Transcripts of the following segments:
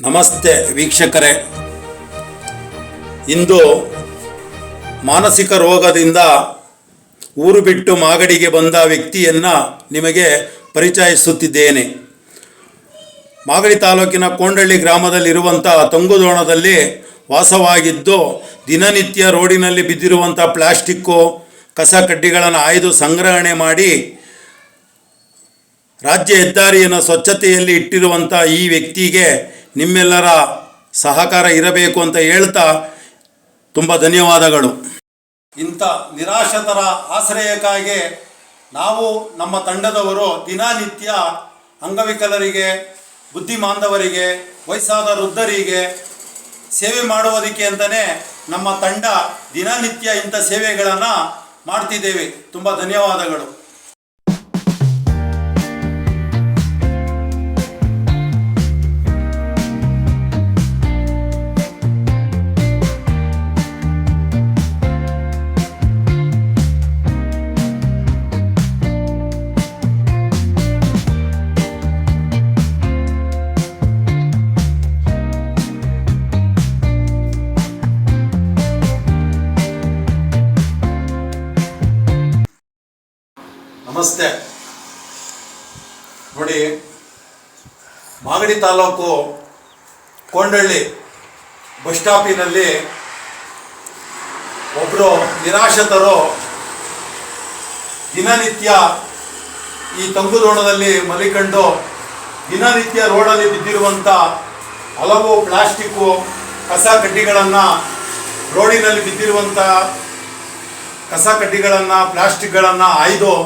ನಮಸ್ತೆ ವೀಕ್ಷಕರೇ. ಇಂದು ಮಾನಸಿಕ ರೋಗದಿಂದ ಊರು ಬಿಟ್ಟು ಮಾಗಡಿಗೆ ಬಂದ ವ್ಯಕ್ತಿಯನ್ನು ನಿಮಗೆ ಪರಿಚಯಿಸುತ್ತಿದ್ದೇನೆ. ಮಾಗಡಿ ತಾಲೂಕಿನ ಕೊಂಡಳ್ಳಿ ಗ್ರಾಮದಲ್ಲಿರುವಂಥ ತಂಗುದೋಣದಲ್ಲಿ ವಾಸವಾಗಿದ್ದು ದಿನನಿತ್ಯ ರೋಡಿನಲ್ಲಿ ಬಿದ್ದಿರುವಂಥ ಪ್ಲಾಸ್ಟಿಕ್ಕು, ಕಸ ಕಡ್ಡಿಗಳನ್ನು ಆಯ್ದು ಸಂಗ್ರಹಣೆ ಮಾಡಿ ರಾಜ್ಯ ಹೆದ್ದಾರಿಯನ್ನು ಸ್ವಚ್ಛತೆಯಲ್ಲಿ ಇಟ್ಟಿರುವಂಥ ಈ ವ್ಯಕ್ತಿಗೆ ನಿಮ್ಮೆಲ್ಲರ ಸಹಕಾರ ಇರಬೇಕು ಅಂತ ಹೇಳ್ತಾ ತುಂಬ ಧನ್ಯವಾದಗಳು. ಇಂಥ ನಿರಾಶತರ ಆಶ್ರಯಕ್ಕಾಗಿ ನಾವು ನಮ್ಮ ತಂಡದವರು ದಿನನಿತ್ಯ ಅಂಗವಿಕಲರಿಗೆ, ಬುದ್ಧಿಮಾಂದವರಿಗೆ, ವಯಸ್ಸಾದ ವೃದ್ಧರಿಗೆ ಸೇವೆ ಮಾಡುವುದಕ್ಕೆ ಅಂತಲೇ ನಮ್ಮ ತಂಡ ದಿನನಿತ್ಯ ಇಂಥ ಸೇವೆಗಳನ್ನು ಮಾಡ್ತಿದ್ದೇವೆ. ತುಂಬ ಧನ್ಯವಾದಗಳು. ನಮಸ್ತೆ. ನೋಡಿ, ಮಾಗಡಿ ತಾಲೂಕು ಕೊಂಡಳ್ಳಿ ಬಸ್ ಸ್ಟಾಪಿನಲ್ಲಿ ಒಬ್ಬರು ನಿರಾಶತರು ದಿನನಿತ್ಯ ಈ ತಂಗುದೋಣದಲ್ಲಿ ಮಲಿಕಂಡು ದಿನನಿತ್ಯ ರೋಡಲ್ಲಿ ಬಿದ್ದಿರುವಂಥ ಹಲವು ಪ್ಲಾಸ್ಟಿಕ್ಕು, ಕಸ ಕಡ್ಡಿಗಳನ್ನು ರೋಡಿನಲ್ಲಿ ಬಿದ್ದಿರುವಂಥ ಕಸ ಕಡ್ಡಿಗಳನ್ನು, ಪ್ಲಾಸ್ಟಿಕ್ಗಳನ್ನು ಆಯ್ದು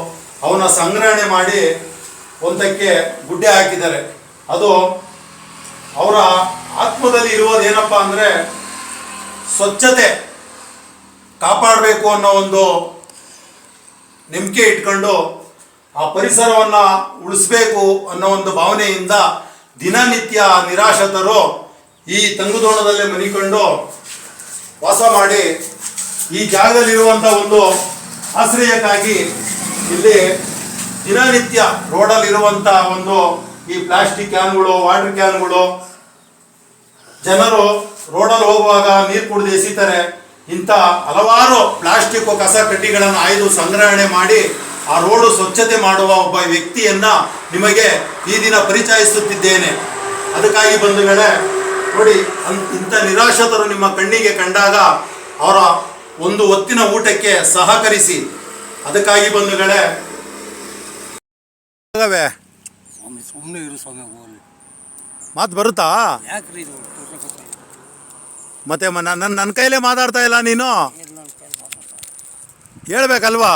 ಅವನ್ನ ಸಂಗ್ರಹಣೆ ಮಾಡಿ ಒಂದಕ್ಕೆ ಗುಡ್ಡೆ ಹಾಕಿದ್ದಾರೆ. ಅದು ಅವರ ಆತ್ಮದಲ್ಲಿ ಇರುವುದು ಏನಪ್ಪ ಅಂದರೆ ಸ್ವಚ್ಛತೆ ಕಾಪಾಡಬೇಕು ಅನ್ನೋ ಒಂದು ನಂಬಿಕೆ ಇಟ್ಕೊಂಡು ಆ ಪರಿಸರವನ್ನು ಉಳಿಸ್ಬೇಕು ಅನ್ನೋ ಒಂದು ಭಾವನೆಯಿಂದ ದಿನನಿತ್ಯ ನಿರಾಶತರು ಈ ತಂಗುದೋಣದಲ್ಲೇ ಮನಿಕೊಂಡು ವಾಸ ಮಾಡಿ ಈ ಜಾಗದಲ್ಲಿರುವಂಥ ಒಂದು ಆಶ್ರಯಕ್ಕಾಗಿ ಇಲ್ಲಿ ದಿನನಿತ್ಯ ರೋಡಲ್ಲಿರುವಂಥ ಒಂದು ಈ ಪ್ಲಾಸ್ಟಿಕ್ ಕ್ಯಾನ್ಗಳು, ವಾಟರ್ ಕ್ಯಾನ್ಗಳು, ಜನರು ರೋಡಲ್ಲಿ ಹೋಗುವಾಗ ನೀರು ಕುಡಿದು ಎಸಿತಾರೆ. ಇಂಥ ಹಲವಾರು ಪ್ಲಾಸ್ಟಿಕ್ ಕಸ ಕಡ್ಡಿಗಳನ್ನು ಆಯ್ದು ಸಂಗ್ರಹಣೆ ಮಾಡಿ ಆ ರೋಡು ಸ್ವಚ್ಛತೆ ಮಾಡುವ ಒಬ್ಬ ವ್ಯಕ್ತಿಯನ್ನ ನಿಮಗೆ ಈ ದಿನ ಪರಿಚಯಿಸುತ್ತಿದ್ದೇನೆ. ಅದಕ್ಕಾಗಿ ಬಂಧುಗಳೇ, ನೋಡಿ ಇಂಥ ನಿರಾಶತರು ನಿಮ್ಮ ಕಣ್ಣಿಗೆ ಕಂಡಾಗ ಅವರ ಒಂದು ಹೊತ್ತಿನ ಊಟಕ್ಕೆ ಸಹಕರಿಸಿ ಅದಕ್ಕಾಗಿ ಬಂಧುಗಳೇ. ಸ್ವಾಮಿ ಸುಮ್ಮನೆ ಇರು ಸ್ವಾಮಿ ಹೋಗ್ಲಿ. ಮಾತು ಬರುತ್ತಾ? ಯಾಕ್ರಿ ಇದು ಮತ್ತೆ ನನ್ನ ನನ್ನ ಕೈಲೇ ಮಾತಾಡ್ತಾ ಇಲ್ಲ ನೀನು? ಹೇಳ್ಬೇಕಲ್ವಾ?